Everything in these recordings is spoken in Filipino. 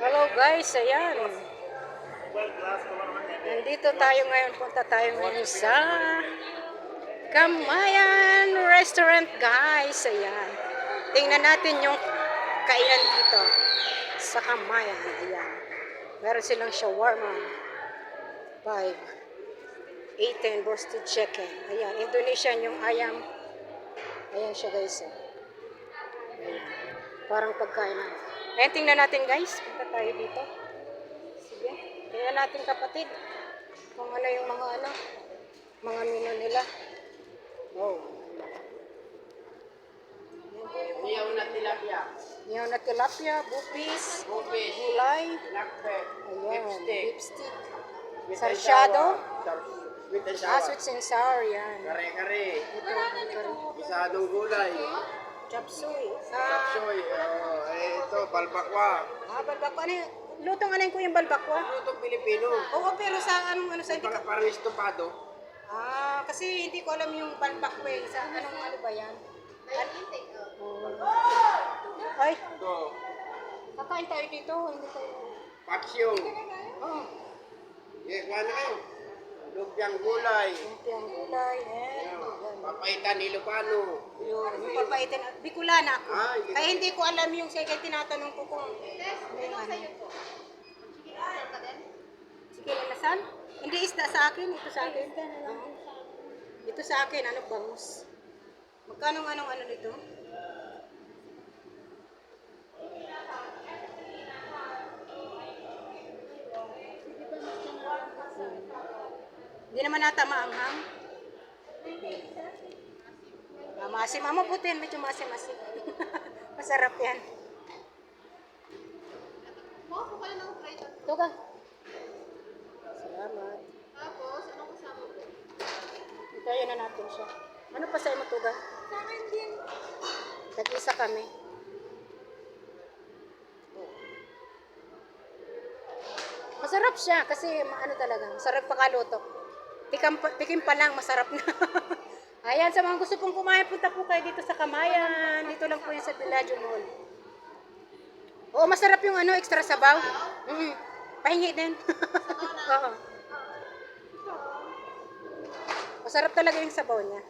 Hello guys, ayan. Nandito tayo ngayon, punta tayo ngayon sa Kamayan Restaurant guys, ayan. Tingnan natin yung kainan dito sa Kamayan, ayan. Meron silang shawarma. 5. 18 roasted chicken. Ayan, Indonesian yung ayam. Ayan siya guys. Ayan. Parang pagkain na. Ayan, tingnan natin guys. Punta tayo dito. Sige. Tingnan natin kapatid. Kung ano yung mga ano. Mga menu nila. Oh. Iyaw na tilapia, Yung na tilapia, bupis, bupis, gulay. lakbet, Ayan, lipstick, lipstick. Sarsyado? sour, sar- Sweet and Ah, sour. sweet and sour yan. Kare-kare, Ito, isadong gulay, Chop suey. Ah, oh, eh, ito, balbakwa. ah, balbakwa. Ano yung, lutong ano yung kuyang balbakwa? Ano itong Pilipino? Oo, pero sa anong ano sa hindi Parang, ka... parang estopado. Ah, kasi hindi ko alam yung balbakwa eh. Sa anong ano ba yan? An- Oh. Ay, Ito, kakain tayo dito. Hindi tayo... paksyo. Oh, Eh, kuha na kayo. Lumpiang gulay. lumpiang gulay. Eh, yan. Papaitan Ilocano. Yun, yung papaitin. Bicolana ako. Ah, hindi Kaya hindi ko alam yung sige, tinatanong ko kung ano yung ano. Sige, lalasan? Hindi isda sa akin, ito sa akin. Oo. Ito sa akin, ano, bangus. Magkano anong ano nito? Hindi naman nata maanghang. Ah, masim. Amo putin, medyo masim-masim. Masarap yan. Mo po kayo ng at Ito ka. Salamat. tapos, anong kasama po? Itayo na natin siya. Ano pa sa imo tuga? Sa akin din. Nag-isa kami. Masarap siya kasi ano talaga, masarap pakaluto. Tikam pa, tikim pa lang, masarap na. Ayan, sa mga gusto pong kumain, punta po kayo dito sa Kamayan. Dito lang po yan sa Villaggio Mall. Oo, masarap yung ano, extra sabaw. Mm, pahingi din. Oo. Masarap talaga yung sabaw niya.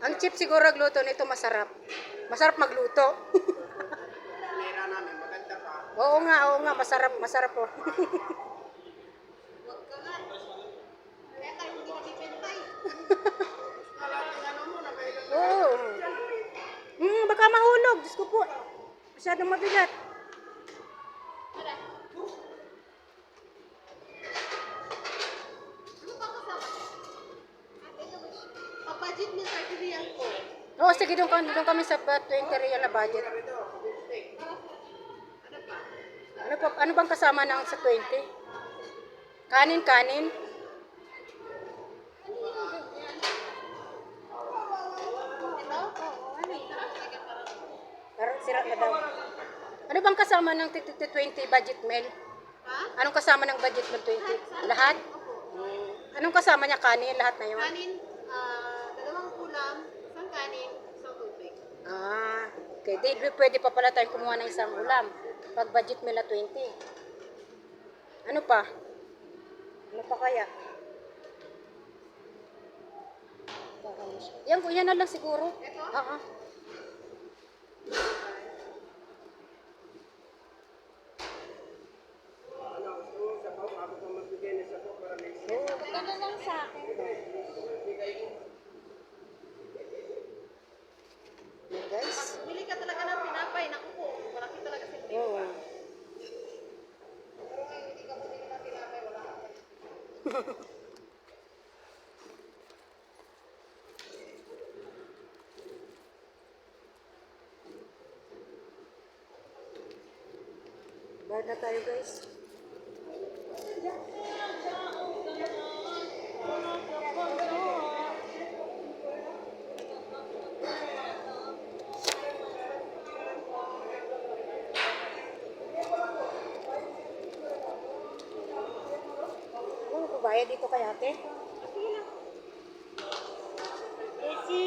Ang chip siguro gluto nito masarap. Masarap magluto. Nera namin, maganda pa. oo nga, oo nga, masarap, masarap po. mahulog. Diyos ko po. Masyadong mabigat. Pag-budget niya sa real po. Oo, sige, doon, kami- doon kami sa uh, 20 real na budget. Ano? Ano, pa, ano bang kasama ng sa 20? Kanin, kanin. Ano yung ganyan? Ito? Oo, ano yun? Sige, parang. Parang sira na daw. Ano bang kasama ng 20 budget meal? Ha? Anong kasama ng budget meal 20? Lahat? Opo. Anong kasama niya? Kanin? Lahat na yun? Kanin, ah, dalawang ulam, isang kanin, isang tubig. Ah, okay. Di, pwede pa pala tayong kumuha ng isang ulam. Pag budget nila 20. Ano pa? Ano pa kaya? Yan, yan na lang siguro. Ito? Oo. Ano, gusto mo sabaw? Ako pa magbigay ng sabaw para may Oo. Magkano lang sa akin? Yan, guys. Pag bili ka talaga ng pinapay, naku po, malaki talaga si Oo. Hindi ka bumili ng pinapay, wala ka. Bayad na tayo, guys. Ano ko bayad dito kay ate? Esi.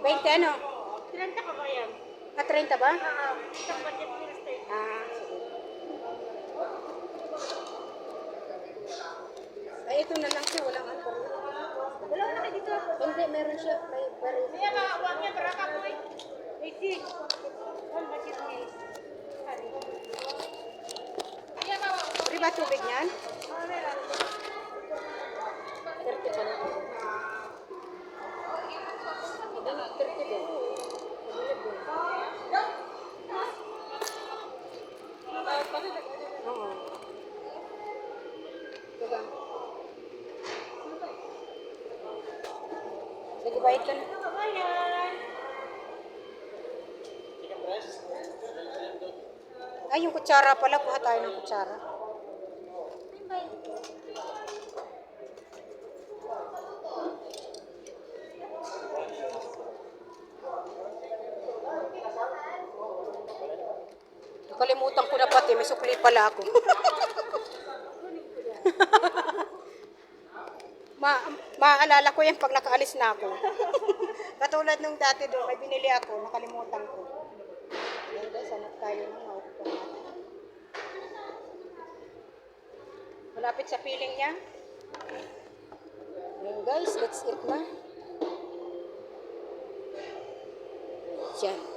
20 ano? 30 ka ba yan? Ah, 30 ba? Ah, isang budget meals 30. Ah, sige. Ay, ito na lang siya. Walang ano. Wala na kayo dito. Hindi, meron siya. May, may, Kaya nga, huwag niya, baraka ko eh. May. One budget meals. Sabi. Kaya nga, Free ba tubig niyan? ah, meron. 30 pa na. Hindi, 30 din. Oo. Diba? Bayad ka na. Ay, yung kutsara pala. Kuha tayo ng kutsara. Nakalimutan ko na pati. May sukli pala ako. Ma maaalala ko yan pag nakaalis na ako. Katulad nung dati doon, may binili ako, nakalimutan ko. Ayan guys, hanap tayo ng maupuan natin. Malapit sa piling niya. Ayan guys, let's eat na. Yan.